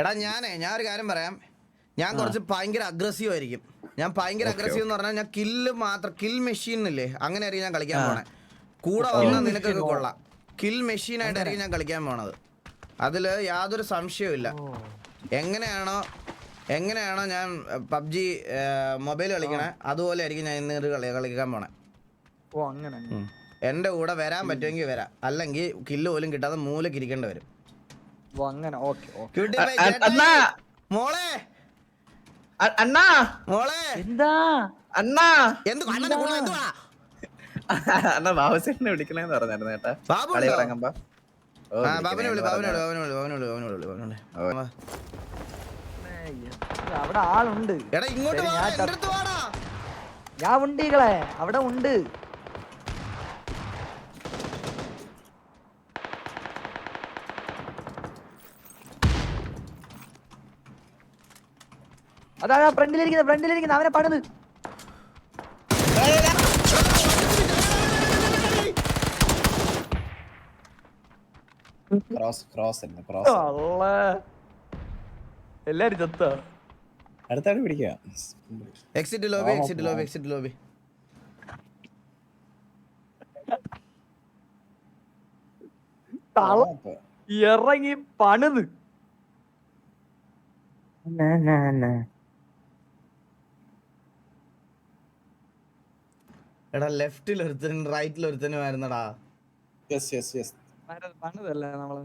എടാ ഞാനേ ഞാൻ ഒരു കാര്യം പറയാം. ഞാൻ കുറച്ച് ഭയങ്കര അഗ്രസീവ് ആയിരിക്കും. ഞാൻ ഭയങ്കര അഗ്രസീവ് എന്ന് പറഞ്ഞാൽ ഞാൻ കില്ല് മാത്രം കിൽ മെഷീൻ ഇല്ലേ? അങ്ങനെ ആയിരിക്കും ഞാൻ കളിക്കാൻ പോണേ. കൂടെ വന്നാൽ നിനക്കൊക്കെ കൊള്ളാം. കിൽ മെഷീൻ ആയിട്ടായിരിക്കും ഞാൻ കളിക്കാൻ പോണത്. അതിൽ യാതൊരു സംശയവും ഇല്ല. എങ്ങനെയാണോ എങ്ങനെയാണോ ഞാൻ പബ്ജി മൊബൈൽ കളിക്കണേ അതുപോലെ ആയിരിക്കും ഞാൻ ഇന്ന് കളി കളിക്കാൻ പോണേ. ഓ അങ്ങനെ. എന്റെ കൂടെ വരാൻ പറ്റുമെങ്കിൽ വരാം. അല്ലെങ്കിൽ കില്ല് പോലും കിട്ടാതെ മൂലക്കിരിക്കേണ്ടി വരും. ഓ അങ്ങനെ ഓക്കെ. അണ്ണാ. മോളെ. അണ്ണാ. മോളെ. എന്താ? അണ്ണാ. എന്ത് എന്തുവാ അണ്ണാ ബാബുസേനെ വിളിക്കണേന്ന് പറഞ്ഞായിരുന്നു കേട്ടാ. ബാബു കളി ഉണ്ടോ? ഇറങ്ങുമ്പോ ഓ, ബാബുനെ വിളി ബാബുനെ വിളി ബാബുനെ വിളി ബാബുനെ വിളി ബാബുനെ വിളി ബാബുനെ വിളി. ഏയ്, ഇത് അവിടെ ആളുണ്ട്. എടാ ഇങ്ങോട്ട് വാടാ ഞാൻ ഉണ്ടീകളെ അവിടെ ഉണ്ട്. അതാ ഫ്രണ്ടിലിരിക്കുന്ന ഫ്രണ്ടിലിരിക്കുന്ന അവനെ പണിത്. Cross cross. എല്ലാരും ചത്ത. പിടിക്കുക exit lobby exit lobby exit lobby ഇറങ്ങി പണിത്. എടാ ലെഫ്റ്റിൽ ഒരുത്തനും റൈറ്റിൽ ഒരുത്തനും ആയിരുന്നടാ യെസ് യെസ് യെസ് പണിതല്ലേ നമ്മൾ?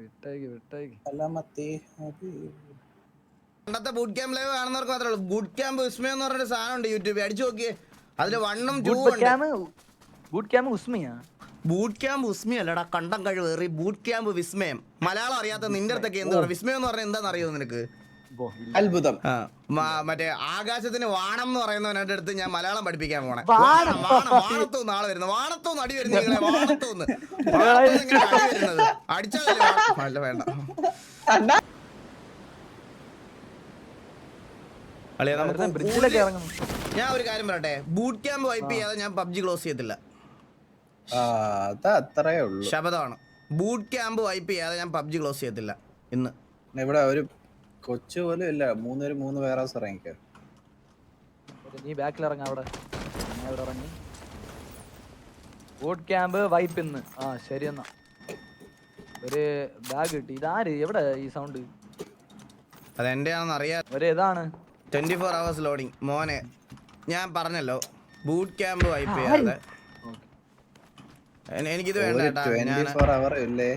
വിട്ടേക്ക് വിട്ടേക്ക്. സലാമത്തി പണ്ടത്തെ ബൂട്ട് ക്യാമ്പ് ലൈവ് കാണുന്നവർക്ക് മാത്രമേ ഉള്ളൂ. ബൂട്ട് ക്യാമ്പ് വിസ്മയം എന്ന് പറഞ്ഞൊരു സാധനം ഉണ്ട് യൂട്യൂബിൽ. അടിച്ചു നോക്കിയേ. അതിൽ വണ്ണും ടൂ ബൂട്ട് ഉണ്ട്. ക്യാമ്പ് ബൂട്ട് ക്യാമ്പ് ഉസ്മിയാ? ബൂട്ട് ക്യാമ്പ് വിസ്മയം അല്ലടാ കണ്ടം കഴിവേറി. ബൂട്ട് ക്യാമ്പ് വിസ്മയം. മലയാളം അറിയാത്ത നിന്റെ അടുത്തൊക്കെ എന്താ വിസ്മയം എന്ന് പറഞ്ഞാൽ എന്താണെന്ന് അറിയോ നിനക്ക്. അത്ഭുതം. മറ്റേ ആകാശത്തിന് വാണം എന്ന് പറയുന്നവനെ അടുത്ത് ഞാൻ മലയാളം പഠിപ്പിക്കാൻ പോണേ. വാണം. വാണത്തൂന്ന് ആൾ വരുന്നത് വാണത്തൂന്ന് അടി വരുന്നത് വാണത്തോന്ന്. അടി വരുന്നത്. അടിച്ചാൽ വേണ്ട. നമുക്ക് ബ്രിഡ്ജിലൊക്കെ ഒരു- ഞാൻ ഒരു കാര്യം പറയട്ടെ? ബൂട്ട് ക്യാമ്പ് വൈപ്പ് ചെയ്യാതെ ഞാൻ പബ്ജി ക്ലോസ് ചെയ്യത്തില്ല. ആ അത് ഉള്ളൂ. ശബദമാണ് ബൂട്ട് ക്യാമ്പ് വൈപ്പ് ചെയ്യാതെ ഞാൻ പബ്ജി ക്ലോസ് ചെയ്യത്തില്ല. ഇന്ന്. ഇവിടെ ഒരു കൊച്ചു പോലും ഇല്ല. മൂന്നൊരു മൂന്ന് വേറെ ഹൗസ് ഇറങ്ങിക്കോ. നീ ബാക്കിൽ ഇറങ്ങ അവിടെ. ഞാൻ ഇവിടെ ഇറങ്ങി. ബൂട്ട് ക്യാമ്പ് വൈപ്പ് ഇന്ന്. ആ ശരി എന്നാ. ഒരു ബാഗ് കിട്ടി. ഇതാര് എവിടെ ഈ സൗണ്ട് അത് എന്റെ ആണെന്ന് അറിയാം ഒരു ഇതാണ്. ട്വന്റി ഫോർ അവേഴ്സ് ലോഡിങ് മോനെ ഞാൻ പറഞ്ഞല്ലോ. ബൂട്ട് ക്യാമ്പ് വൈപ്പ് ചെയ്യാതെ എനിക്കിത് വേണ്ട കേട്ടാ ട്വന്റി ഞാൻ ഫോർ അവർ ഇല്ലേ?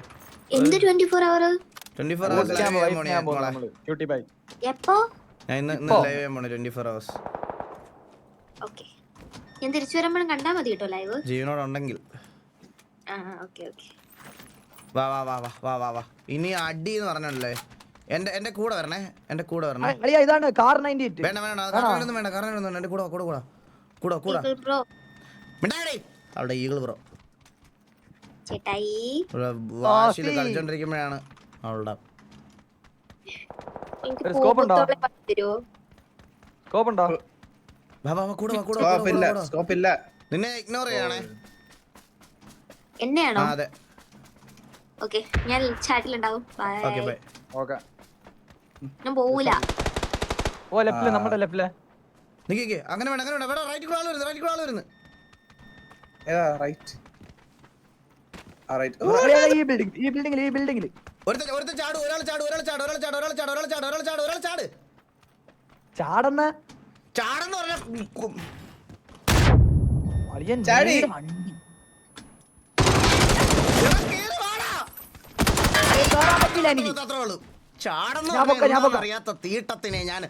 എന്ത് twenty four hour twenty four hours ഞാൻ ഇന്ന് ഇന്ന്? ലൈവ് ചെയ്യാൻ പോണേ ട്വന്റി ഫോർ അവേഴ്സ് ഓക്കെ. ഞാൻ തിരിച്ചു വരുമ്പോഴും കണ്ടാ മതി കേട്ടോ ലൈവ് ജീവനോടുണ്ടെങ്കിൽ. വാ വാ വാ വാ വാ വാ വാ. ഇനി അടി എന്ന് പറഞ്ഞല്ലേ എന്റെ എന്റെ കൂടെ വരണേ എന്റെ കൂടെ വരണേ. അളിയാ ഇതാണ് കാർ നയന്റി എയ്റ്റ് വേണ്ട വേണ്ട. കാരണമൊന്നും വേണ്ട കാരണമൊന്നും വേണ്ട. എന്റെ കൂടെ കൂടെ കൂടെ കൂടെ കൂടെ ബ്രോ മിണ്ടാടി അവിടെ ഈഗിൾ ബ്രോ ചേട്ടായി. വാശിയിൽ കളിച്ചോണ്ടിരിക്കുമ്പോഴാണ്. അവളുടെ. scope ഉണ്ടോ? സ്കോപ്പ് ഉണ്ടോ? സ്കോപ്പ് ഇല്ല. സ്കോപ്പ് ഇല്ല. നിന്നെ ഇഗ്നോർ ചെയ്യണേ. എന്നെയാണോ? അതെ. ഓക്കെ ഞാൻ ചാറ്റിലുണ്ടാവും. Bye okay bye. ഓക്കെ. ഞാൻ പോവില്ല ഓ ലെഫ്റ്റിൽ. നമ്മുടെ ലെഫ്റ്റിൽ. നിക്കേ അങ്ങനെ വേണം അങ്ങനെ വേണം വേണ്ട റൈറ്റ് കൂടെ ആൾ വരുന്നു റൈറ്റ് കൂടെ ആൾ വരുന്നു. ഏതാ റൈറ്റ് ആ റൈറ്റ് ഈ ബിൽഡിംഗ് ഈ ബിൽഡിംഗിൽ ഈ ബിൽഡിംഗിൽ ഒരുത്ത ഒരുത്ത ചാട് ഒരാൾ ചാട് ഒരാൾ ചാട് ഒരാൾ ചാട് ഒരാൾ ചാട് ഒരാൾ ചാട് ഒരാൾ ചാട് ഒരാൾ ചാട്. ചാടുന്ന? ചാടെന്ന് പറഞ്ഞ അളിയൻ ചാടി. നേരെ വണ്ടി. ഏയ്, കേറാൻ പറ്റില്ല എനിക്ക്. അത്രേ ഉള്ളൂ ചാടെന്ന് ഞാൻ പൊക്കാം, ഞാൻ പറഞ്ഞാൽ പൊക്കാം. അറിയാത്ത തീട്ടത്തിനെ ഞാൻ.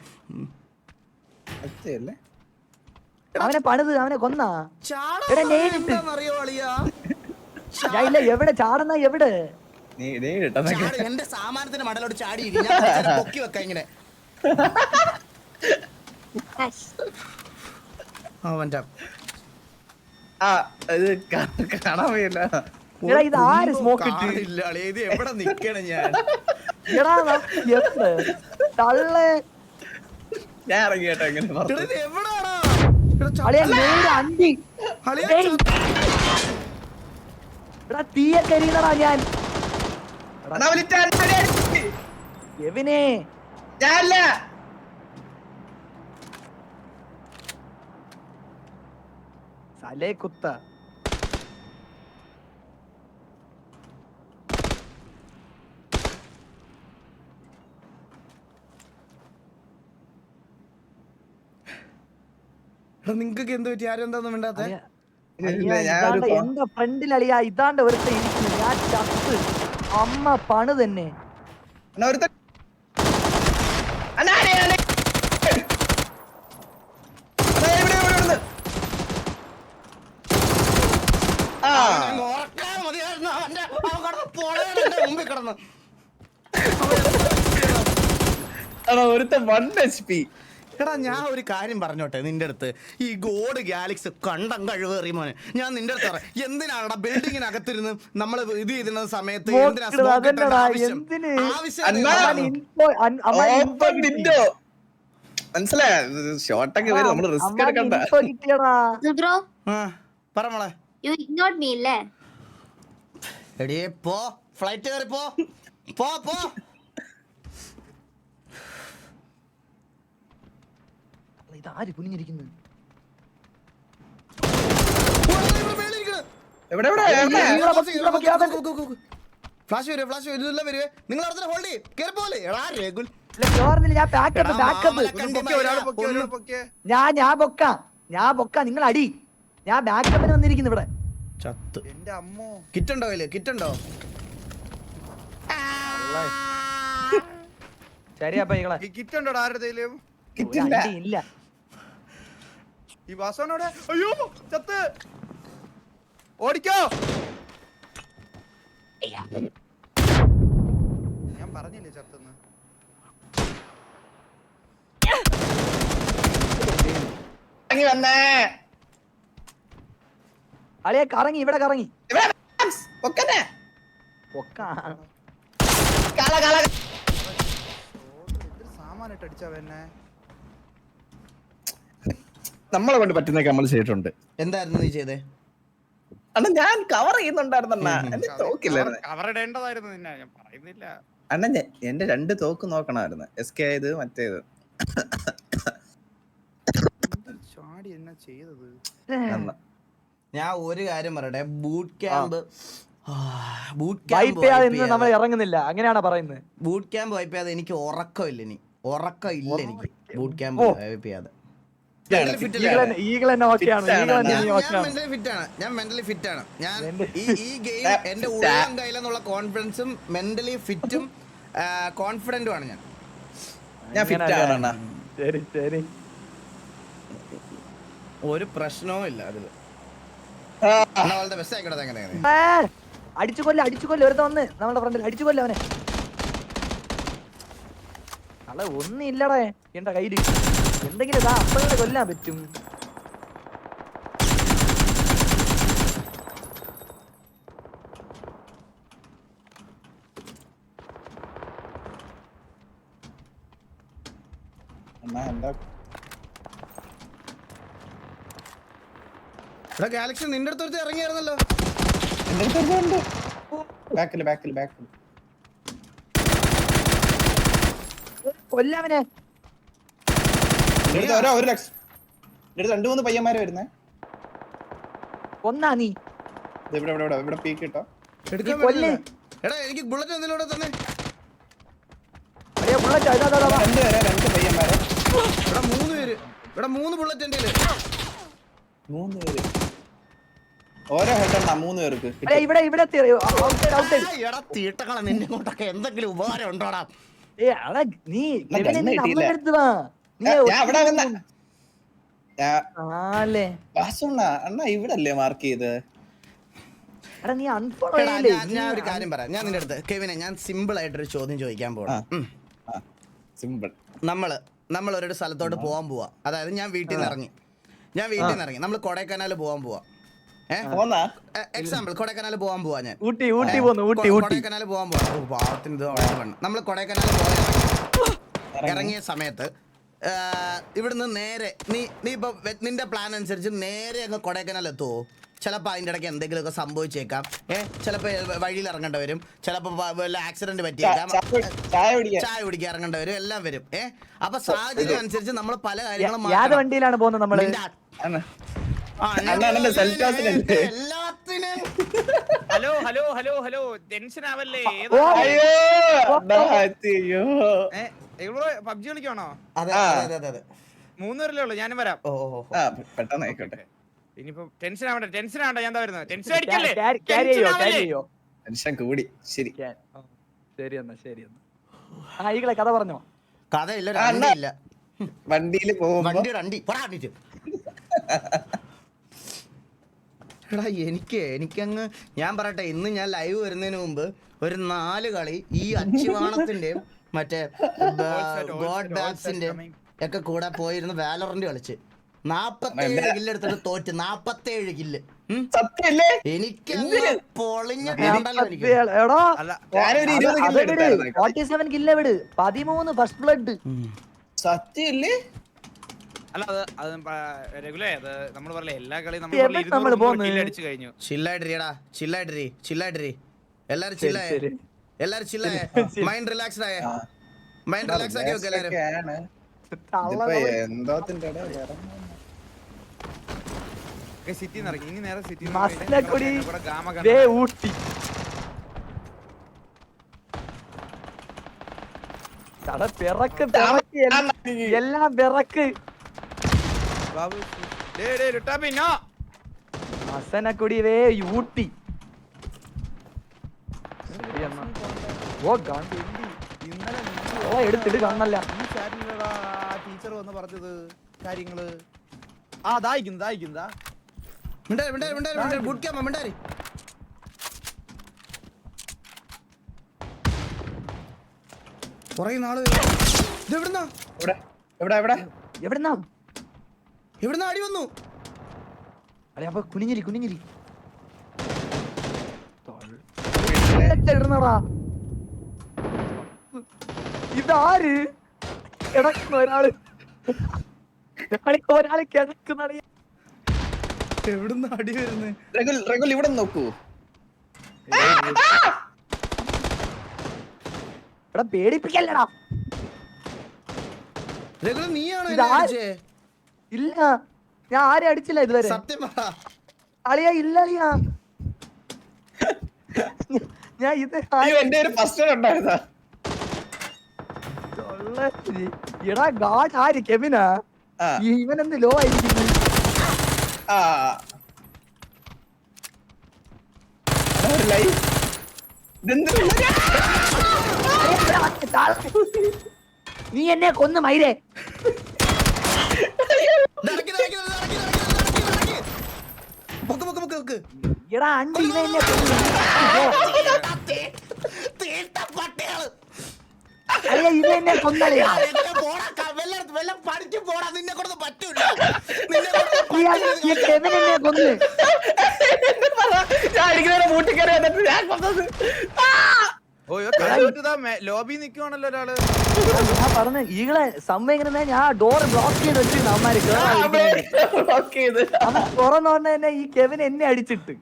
അവനെ പണിത് അവനെ കൊന്നാ. എവിടെ ചാടുന്ന എവിടെ? എന്റെ സാമാനത്തിന്റെ മടലോട് ചാടി പൊക്കി വെക്ക ഇങ്ങനെ. അവന്റെ ഇത് കാ- കാണാൻ വയ്യല്ല എടാ ഇത് ആര് സ്മോക്ക് ഇട്ട്? എവിടെ നിക്കണം ഞാൻ? എടാ തള്ളേ. ഞാൻ ഇറങ്ങി കേട്ടോ ഞാൻ അണ്ണാ വിളിച്ച അണ്ണാനെ അടിച്ച്. എവിനെ ഞാനല്ല സലേ കുത്ത. നിങ്ങക്ക് എന്ത് പറ്റി? ആരും എന്താന്നും വേണ്ടാത്ത ഒരു എന്റെ ഫ്രണ്ടിൽ അളിയാ ഇതാണ്ട് ഒരുത്ത ഇരിക്കുന്നു. ഞാൻ ചത്ത്. അമ്മ പണു തന്നെ. ഒരുത്ത വൺ എച്ച് പി എടാ ഞാൻ ഒരു കാര്യം പറഞ്ഞോട്ടെ നിന്റെ അടുത്ത്? ഈ ഗോഡ് ഗാലക്സി കണ്ടം കഴിവേറി മോനെ. ഞാൻ നിന്റെ അടുത്ത് പറയാം. എന്തിനാണ് ബിൽഡിങ്ങിനകത്തിരുന്ന് നമ്മൾ ഇത് ചെയ്തിരുന്ന സമയത്ത് എന്തിനാ smoke ആവശ്യം? ആവശ്യം മനസ്സിലായ? ഷോട്ടൊക്കെ വരും നമ്മൾ റിസ്ക് എടുക്കണ്ട. ബ്രോ ആ, പറ മോളെ. യു ഇഗ്നോർഡ് മീ അല്ലേ എടിയേ പോ. ഫ്ലൈറ്റ് കയറി പോ. പോ പോ. ഇതാര് കുനിഞ്ഞിരിക്കുന്നത് എവിടെ എവിടെ? ഫ്ലാഷ് വരുവേ ഫ്ലാഷ് ഇതെല്ലാം വരുവേ. നിങ്ങൾ അവിടെ ഹോൾഡ് ചെയ്യും. കയറി പോലെ എടാ രഘുൽ ഇല്ല, ഞാൻ ബാക്കപ്പ് ബാക്കപ്പ് ഞാൻ ഞാൻ പൊക്ക. ഞാൻ പൊക്ക. നിങ്ങൾ അടി. ഞാൻ ബാക്കപ്പിന് വന്നിരിക്കുന്നു ഇവിടെ. ചത്ത്. എന്റെ അമ്മോ. കിറ്റ് ഉണ്ടോ കയ്യിൽ? കിറ്റ് ഉണ്ടോ? ശരി അപ്പൊ കിറ്റുണ്ടോ കിറ്റ് ഉണ്ടോടാ ആരുടെ ഇല്ല. ഈ വാസവനോടെ? അയ്യോ ചത്ത്. ഓടിക്കോ. ഞാൻ പറഞ്ഞില്ലേ ചത്തെന്ന്. ഇറങ്ങി വന്നേ. അളിയെ കറങ്ങി ഇവിടെ കറങ്ങി. ഇവിടെ ബാംസ്, പൊക്കനെ. പൊക്ക. കാള, കാള. എന്തൊരു സാമാനായിട്ട് അടിച്ചാ എന്നെ നമ്മളെ കൊണ്ട് പറ്റുന്നൊക്കെ നമ്മൾ ചെയ്തിട്ടുണ്ട്. എന്തായിരുന്നു നീ ചെയ്തേ? അണ്ണ ഞാൻ കവർ ചെയ്യുന്നുണ്ടായിരുന്നണ്ണ എന്റെ തോക്കില്ലായിരുന്നു. കവർ ഇടേണ്ടതായിരുന്നു നിന്നെ. ഞാൻ പറയുന്നില്ല. അണ്ണ എന്റെ രണ്ട് തോക്ക് നോക്കണമായിരുന്നു. എസ് കെ ആയത് മറ്റേത്. ചാടി എന്നാ ചെയ്തത്. ഞാൻ ഒരു കാര്യം പറയട്ടെ. ബൂട്ട് ക്യാമ്പ് ബൂട്ട് ക്യാമ്പ് ഇന്ന് നമ്മൾ ഇറങ്ങുന്നില്ല. അങ്ങനെയാണ് പറയുന്നത്? ബൂട്ട് ക്യാമ്പ് വൈപ്പ് ചെയ്യാതെ എനിക്ക് ഉറക്കമില്ല ഇനി. ഉറക്കമില്ല എനിക്ക്. Boot camp. വൈപ്പ് ചെയ്യാതെ. ഞാൻ മെന്റലി ഫിറ്റ് ആണ്? ഞാൻ മെന്റലി ഫിറ്റ് ഞാൻ ഈ ഈ ഗെയിം എന്റെ. ഉള്ളം കയ്യിലെന്നുള്ള കോൺഫിഡൻസും മെന്റലി ഫിറ്റും കോൺഫിഡന്റും ആണ് ഞാൻ. ഞാൻ ഫിറ്റ്? ആണ് ശരി ശരി. ഒരു പ്രശ്നവും ഇല്ല അതിൽ. അടിച്ചു കൊല്ല അടിച്ചു കൊല്ല. ഒരുത്ത വന്ന് നമ്മുടെ ഫ്രണ്ടിൽ അടിച്ചു കൊല്ല അവനെ. അളെ ഒന്നും ഇല്ലടേ. എന്റെ കയ്യിൽ. എന്തെങ്കിലും ഇതാ അപ്പഴേ കൊല്ലാൻ പറ്റും. ഇവിടെ ഗാലക്സി നിന്റെ അടുത്ത് ഇറങ്ങിയായിരുന്നല്ലോ. ബാക്കിൽ ബാക്കിൽ ബാക്കിൽ ഉണ്ട്. ബാക്കിൽ ബാക്കിൽ ബാക്കിൽ കൊല്ലവനെ എന്റെ അടുത്ത് ഓരോ ഒരു ലക്ഷം. രണ്ട് മൂന്ന് പയ്യന്മാര് വരുന്നേ. കൊന്നാ നീ. ഇവിടെ ഇവിടെ ഇവിടെ ഇവിടെ പീക്ക്. പറ്റില്ല. എടാ എനിക്ക് ബുള്ളറ്റ് എന്തെങ്കിലും തന്നെ? ബുള്ളറ്റ്. രണ്ട് പേരെ രണ്ട് പയ്യന്മാരെ. ഇവിടെ മൂന്ന് പേര്. ഇവിടെ മൂന്ന് ബുള്ളറ്റ് എന്റെ മൂന്ന് പേര്. ഓരോ ഹെഡ് എണ്ണ മൂന്ന് പേർക്ക്. അളിയാ, ഇവിടെ ഇവിടെ ഔട്ട് ഔട്ട് എടാ തീട്ടകളെ നിന്നെ കൊണ്ടൊക്കെ എന്തെങ്കിലും ഉപകാരം ഉണ്ടോടാ? ഏ നീ അടുത്ത് വാ അണ്ണ ഇവിടെ അല്ലേ മാർക്ക് ചെയ്ത്? എടാ നീ അൺഫോളോ എടാ, ഞാൻ- ഒരു കാര്യം പറയാം. ഞാൻ നിന്റെ അടുത്ത് കെവിനെ ഞാൻ സിമ്പിൾ ആയിട്ടൊരു ചോദ്യം ചോദിക്കാൻ. പോകണം സിമ്പിൾ നമ്മൾ നമ്മൾ ഒരു സ്ഥലത്തോട്ട് പോകാൻ പോവാ. അതായത് ഞാൻ വീട്ടിൽ നിന്ന് ഇറങ്ങി. ഞാൻ വീട്ടിൽ നിന്ന് ഇറങ്ങി. നമ്മൾ കൊടൈക്കനാൽ പോവാൻ പോവാ. എക്സാമ്പിൾ കൊടൈക്കനാൽ പോവാൻ പോവാ ഞാൻ. ഊട്ടി ഊട്ടി പോന്നു ഊട്ടി കൊടൈക്കനാൽ പോവാൻ പോവാ. പാവത്തിന് ഇത് നമ്മൾ കൊടൈക്കനാൽ പോയ ഇറങ്ങിയ സമയത്ത് ഇവിടുന്ന് നേരെ നീ നീ ഇപ്പൊ നിന്റെ പ്ലാൻ അനുസരിച്ച് നേരെ അങ്ങ് കൊടൈക്കനാൽ എത്തുവോ ചിലപ്പോൾ അതിന്റെ ഇടയ്ക്ക് എന്തെങ്കിലുമൊക്കെ സംഭവിച്ചേക്കാം. ഏ ചിലപ്പോൾ വഴിയിൽ ഇറങ്ങേണ്ട വരും. ചിലപ്പോൾ വല്ല ആക്സിഡന്റ് പറ്റിയേക്കാം. ചായ- കുടിക്കാൻ ഇറങ്ങേണ്ട വരും. എല്ലാം വരും. ഏ അപ്പൊ സാഹചര്യം അനുസരിച്ച് നമ്മൾ പല കാര്യങ്ങളും. വണ്ടിയിലാണ് പോകുന്നത് നമ്മൾ? Hello hello hello hello tension ആവല്ലേ PUBG കളിക്കാണോ അതെ ആ. അതെ അതെ അതെ. മൂന്ന് പേരല്ലേ ഉള്ളൂ ഞാനും വരാം. പെട്ടെന്ന് ആയിക്കോട്ടെ. ഇനിയിപ്പോ ടെൻഷൻ ആവണ്ട ടെൻഷൻ ആവണ്ട ഞാൻ വരുന്നത്. ടെൻഷൻ അടിക്കല്ലേ? ടെൻഷൻ കൂടി ശരി. ശരി എന്നാ ശരി എന്നാ. ആയിക്കളെ കഥ പറഞ്ഞോ? കഥയില്ല ഇല്ല. വണ്ടിയിൽ പോകും വണ്ടി വണ്ടി പോടാ എടാ എനിക്ക് എനിക്കങ്ങ് ഞാൻ പറയട്ടെ ഇന്ന് ഞാൻ ലൈവ് വരുന്നതിന് മുമ്പ് ഒരു നാല് കളി ഈ അച്ചുവാണത്തിന്റെയും മറ്റേ ഗോഡ് ബാഗ്സിന്റെ ഒക്കെ കൂടെ പോയിരുന്ന് വാലറിന്റെ കളിച്ച്. നാപ്പത്തേഴ് കില്ല് എടുത്തിട്ട് തോറ്റ്. നാപ്പത്തേഴ് കില്ല് സത്യല്ലേ? എനിക്ക് എന്തിന്? പൊളിഞ്ഞ കണ്ടല്ലോ എനിക്ക്. എടോ അല്ല ഞാനൊരു ഇരുപത് അത് കിലോ വിട് എടുത്തായിരുന്നു. ഫോർട്ടി സെവൻ കില്ല വിട് പതിമൂന്ന് ഫസ്റ്റ് ബ്ലഡ് സത്യല്ലേ? അല്ല അത് അത് റെഗുലർ അത് നമ്മൾ പറയില്ലേ എല്ലാ കളിയും നമ്മൾ? അടിച്ചു കഴിഞ്ഞു. ചില്ലായിട്ടിരിയടാ ചില്ലായിട്ടിരി ചില്ലായിട്ടിരി. എല്ലാരും ചില്ലായ? എല്ലാരും ചില്ലായ? മൈൻഡ് റിലാക്സ്ഡ് ആയ? മൈൻഡ് റിലാക്സ് ആക്കി വെക്ക എല്ലാരും. സിറ്റി ഇറങ്ങി. ഇനി നേരെ സിറ്റി ഊട്ടി. എല്ലാം- പിറക്ക് ബാബു. ഡേ ഡേ ലുട്ടാപ്പി നോ. മസനക്കുടി വേ ഊട്ടി. ശരി എന്നാ. ഓ ഗൺ ഇന്നലെ ഓ എടുത്തിട്ട് കണ്ണല്ല ഈ ചാറ്റിലടാ ടീച്ചർ വന്ന് പറഞ്ഞത് കാര്യങ്ങൾ. ആ ദായിക്കുന്നു ദായിക്കുന്നതാ മിണ്ടാരി മിണ്ടാരി മിണ്ടാരി മിണ്ടാരി. Boot camp മിണ്ടാരി. കൊറേ നാൾ. ഇത് എവിടുന്നാ? എവിടെ? എവിടെ എവിടെ? എവിടുന്നാ? എവിടുന്നാ അടി വന്നു. അല്ലെ അപ്പൊ കുനിഞ്ഞിരി കുനിഞ്ഞിരി. ഇതാര്? കിടക്കുന്ന ഒരാൾ. കളി ഒരാൾ കിടക്കുന്ന എവിടുന്ന് അടി വരുന്നത് റെഗുൽ റെഗുൽ ഇവിടെ നോക്കൂ. ഇവിടെ പേടിപ്പിക്കല്ലടാ. രഘുല നീയാണോ? ഇല്ല. ഞാൻ ആരെ അടിച്ചില്ല ഇതുവരെ? സത്യം പറ. അളിയാ ഇല്ല അളിയാ. ഞാൻ ഇത് അയ്യോ എന്റെ ഒരു ഫസ്റ്റ് ഉണ്ടായിരുന്നാ. എടാ ഗാഡ് ആര്? കെവിനാ? ആ. ഇവനെന്ത് ലോ ആയിരിക്കുന്നു? നീ എന്നെ കൊന്നു മൈരേ നടക്കി, നടക്കി, നടക്കി, നടക്കി, നടക്കി, നടക്കി. പൊക്ക്, പൊക്ക്, പൊക്ക്, പൊക്ക്. എടാ അണ്ടി ഇവ എന്നെ കൊന്നു തീ- തീട്ട പട്ടികൾ. അളിയ ഇവ എന്നെ കൊന്നളിയാ എന്നെ പോടാ, ക- വല്ല- വല്ല പോടാ, നിന്നെ കൊണ്ട് പറ്റൂല. എന്നെ കൊന്ന്? ഞാൻ അടിക്കുന്നവരെ മൂട്ടിക്കറി വന്നിട്ട് ഞാൻ കൊന്നത്. ലോബി നിക്കുവാണല്ലോ ഒരാൾ. ഞാൻ പറഞ്ഞ ഈകളെ സമയം എങ്ങനെ ഞാൻ ഡോർ ബ്ലോക്ക് ചെയ്ത് വെച്ചിട്ടുണ്ട് ആ, അവിടെ ചെയ്ത്. തുറന്നോണ്ട് തന്നെ ഈ കെവിൻ എന്നെ അടിച്ചിട്ട്.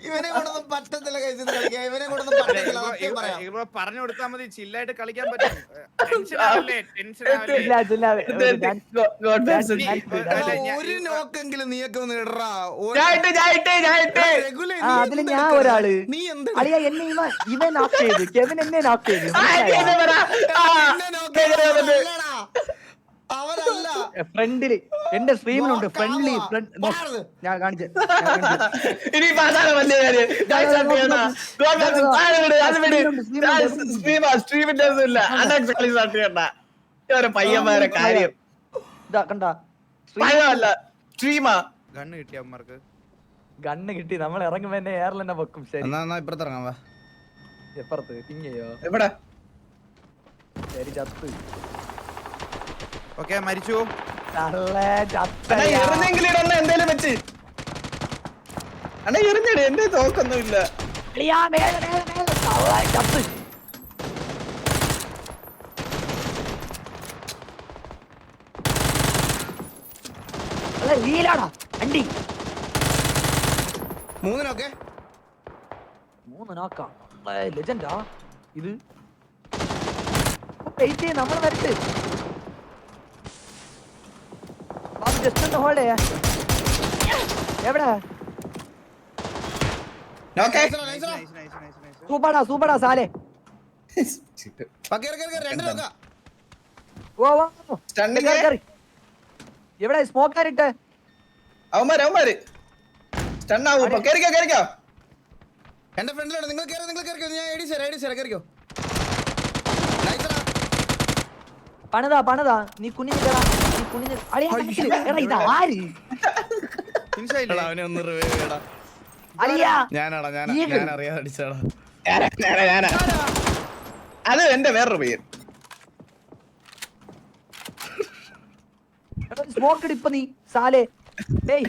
ഇവനെ കൊണ്ടൊന്നും പറ്റത്തില്ല കളിക്കാൻ. ഇവനെ കൊണ്ടൊന്നും പറ്റത്തില്ല, സത്യം പറയാം. ഇവിടെ പറഞ്ഞു കൊടുത്താൽ മതി ചില്ലായിട്ട് കളിക്കാൻ പറ്റും. ടെൻഷൻ ആവല്ലേ ടെൻഷൻ ആവല്ലേ അല്ല, ഞാൻ- ഒരു നോക്കെങ്കിലും നീയൊക്കെ ഒന്ന് ഇടറാ. ഒരു- ആ അതിൽ എന്ത് ഞാൻ? ഒരാൾ. നീ എന്ത് അളിയ എന്നെ ഇവ ഇവൻ നോക്ക് ചെയ്തു. കെവിൻ എന്നെ നോക്ക് ചെയ്തു. നിന്നെ ഇത്. അവനല്ലടാ. ഫ്രണ്ടിൽ. എന്റെ സ്ട്രീമിലുണ്ട് ഫ്രണ്ട്ലി ഞാൻ കാണിച്ചു പയ്യന്മാരെ കാര്യം. ഇതാ കണ്ട. പഴമല്ല സ്ട്രീമാ ഗണ്ണ് അമ്മമാർക്ക്. ഗണ്ണ് കിട്ടി. നമ്മൾ ഇറങ്ങുമ്പോ എന്നെ എയറിൽ തന്നെ വെക്കും. ശരി. ഇപ്പുറത്ത് ഇറങ്ങാം വാ. എപ്പുറത്ത്? തിങ്ങയോ? എവിടെ? ശരി ചത്ത്. ഓക്കെ മരിച്ചു. എറിഞ്ഞെങ്കിലും ഇടന്ന എന്തേലും വെച്ച്. അണ്ണ എറിഞ്ഞടി എന്റെ തോക്കൊന്നുമില്ല. മൂന്നിനൊക്കെ മൂന്ന് നോക്കാം ലെജൻഡാ ഇത്. വെയിറ്റ് ചെയ്യ നമ്മൾ വരട്ട്. ജസ്റ്റ് ഒന്ന് ഹോൾഡ് ചെയ്യാ എവിടെ? നൈസ് സൂപ്പറാ സൂപ്പറാ സാലേ. എവിടെ? സ്മോക്കാരിട്ട് അവന്മാര് അവന്മാര്. സ്റ്റണ്ണാവും കേറിക്കോ കേറിക്കോ. എന്റെ ഫ്രണ്ടിലാണ് നിങ്ങൾ കേറി നിങ്ങൾ കേറിക്കോ. ഞാൻ എടി ശരി എടി ശരി കേറിക്കോ. പണിതാ പണിതാ. നീ കുനിഞ്ഞു കേറാ ഞാനാടാ ഞാൻ ഞാൻ അറിയാതെ അടിച്ചടാ. അത് എന്റെ വേറൊരു പേര് സ്മോക്ക് ഇടിപ്പ നീ സാലേ. ഏയ്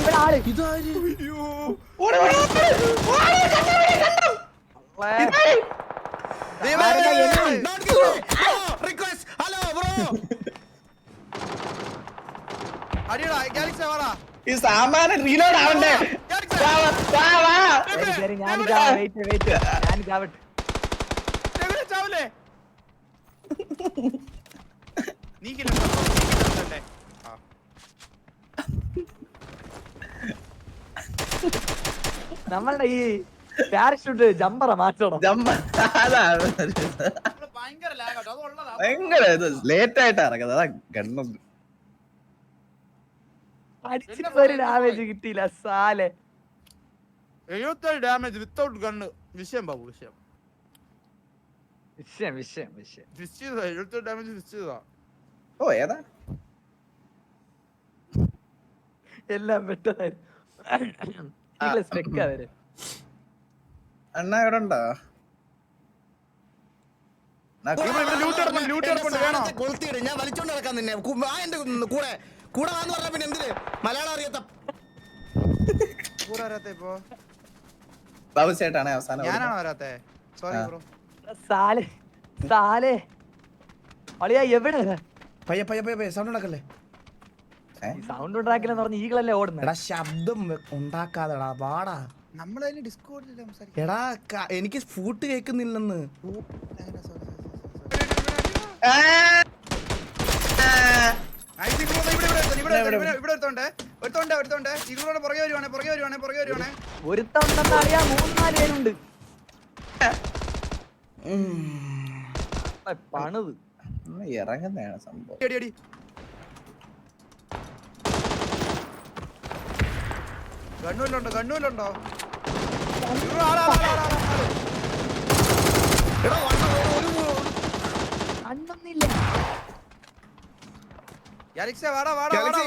ഇവിടെ ആൾ. ഓടി, ഓടി, ഓടി. ഓടി, കണ്ടോ, ഓടി, കണ്ടോ. ഈ സാമാനം റീലോഡ് ആവണ്ടേ നീ ആ നമ്മളുടെ ഈ പാരഷൂട്ട് ജമ്പറ മാറ്റണം. ഭയങ്കര ഇത് ലേറ്റ് ആയിട്ട് ഇറങ്ങുന്നത്. അതാ ഗണ്ണം. ഡാമേജ് കിട്ടിയില്ല സാലെ. എഴുപത്തേഴ് ഡാമേജ് വിത്തൗട്ട് ഗണ്ണ് വിഷയം ബാബു വിഷയം. വിഷയം വിഷയം വിഷയം. ഫിസ് ചെയ്തതാ എഴുപത്തേഴ് ഡാമേജ് ഫിസ് ഓ ഏതാ? എല്ലാം പെട്ടതായിരുന്നു. സ്പെക്കാ അണ്ണ എവിടെ ഉണ്ടോ അണ്ണാ, ഇവിടെ ഇവിടെ loot കിടപ്പുണ്ട്, loot എന്റെ കിടപ്പുണ്ട്, വേണോ? സാധനത്തെ ഉണ്ടോ ഞാൻ വലിച്ചോണ്ട് നടക്കാൻ നിന്നെ. ആ എന്റെ കൂടെ. കൂടെ വാന്ന് പറഞ്ഞ പിന്നെ എന്തിന്? മലയാളം അറിയാത്ത കൂടെ വരാത്തെ ഇപ്പൊ? ബാബു ചേട്ടാണ് അവസാനം ഞാനാണോ വരാത്തെ? Sorry bro. സാലെ സാലെ. അളിയാ എവിടെ? പയ്യ പയ്യ പയ്യ പയ്യ സൗണ്ട് ഉണ്ടാക്കല്ലേ? സൗണ്ട് ഉണ്ടാക്കില്ലെന്ന് പറഞ്ഞ് ഈകളല്ലേ ഓടുന്നത് എടാ ശബ്ദം ഉണ്ടാക്കാതെടാ വാടാ. നമ്മളതിന് ഡിസ്കോഡിൽ സംസാരിക്കാം. എടാ എനിക്ക് ഫൂട്ട് കേൾക്കുന്നില്ലെന്ന്. ഇറങ്ങുന്ന ഒരുത്തുണ്ടെന്ന് മൂന്ന് നാല് പേരുണ്ട് ആ, പണിത് ഒന്ന് ഇറങ്ങുന്നതാണ് സംഭവം അടി അടി കണ്ണൊന്നില്ല. വാടാ വാടാ വാടാ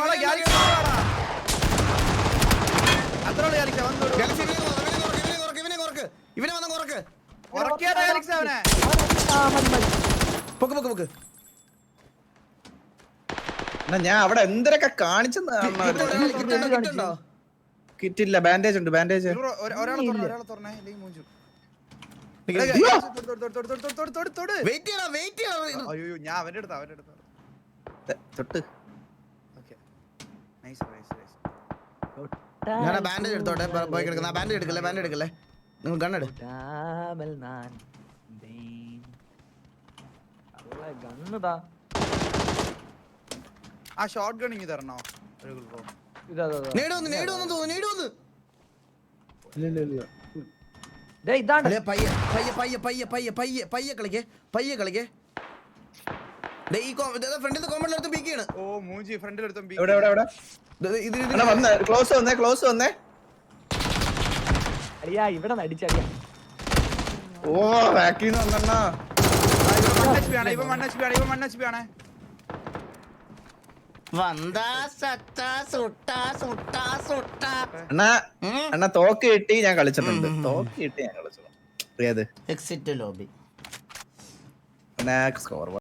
അത്രയുള്ള വന്നു ഇവനെ കുറക്ക്, ഇവനെ കുറക്ക്, കുറക്ക്, ഇവനെ കുറക്ക്. ഇവനെ വന്ന് കുറക്ക്. അവനെ. പൊക്ക് പൊക്ക് പൊക്ക്. ഞാൻ അവിടെ എന്തൊക്കെ കാണിച്ചെന്ന് കിട്ടുണ്ടോ? കിട്ടുണ്ടോ? ഇല്ല കിറ്റില്ല ബാൻഡേജ് ഉണ്ട് ബാൻഡേജ് ഞാൻ അവന്റെ അടുത്താ അവന്റെ അടുത്താ. തൊട്ട്. ഓക്കെ നൈസ് നൈസ് നൈസ് ഞാൻ ബാൻഡേജ് എടുത്തോട്ടെ പോയി കിടക്കുന്ന ബാൻഡേജ് എടുക്കല്ലേ ബാൻഡേജ് എടുക്കല്ലേ? നിങ്ങൾ ഗണ്ണെടു ഗണ്ണുതാ ആ ഷോട്ട് ഗൺ ഇങ്ങ് തരണോ? ഒരു. നേടി വന്ന് നേടി വന്നു തോന്നുന്നു നേടി വന്ന്. ദേ ഇതാണ്. അല്ലേ പയ്യെ പയ്യെ പയ്യെ പയ്യ പയ്യ പയ്യ പയ്യെ കളിക്കേ പയ്യെ കളിക്കേ. ദേ ഈ ഫ്രണ്ടിൽ കോമ്പൗണ്ടിൽ എടുത്ത് പീക്കാണ് ഓ മൂഞ്ചി ഫ്രണ്ടിൽ എടുത്തും എവിടെ എവിടെ എവിടെ? ഇത് ഇത് വന്ന് ക്ലോസ് വന്നേ ക്ലോസ് വന്നേ. അളിയാ ഇവിടെ നടിച്ചളിയാ ഓ ബാക്കിന്ന് വന്നെണ്ണാ. വൺ എച്ച് പി ഇവ ഇവൻ വൺ എച്ച് പി ആണ് ഇവൻ വൺ എച്ച് പി ആണ് വന്താ സട്ട സുട്ട സുട്ട സുട്ട അണ്ണാ തോക്ക് കിട്ടി ഞാൻ കളിച്ചിട്ടുണ്ട്. തോക്ക് കിട്ടി ഞാൻ കളിച്ചിട്ടുണ്ട്. Exit lobby score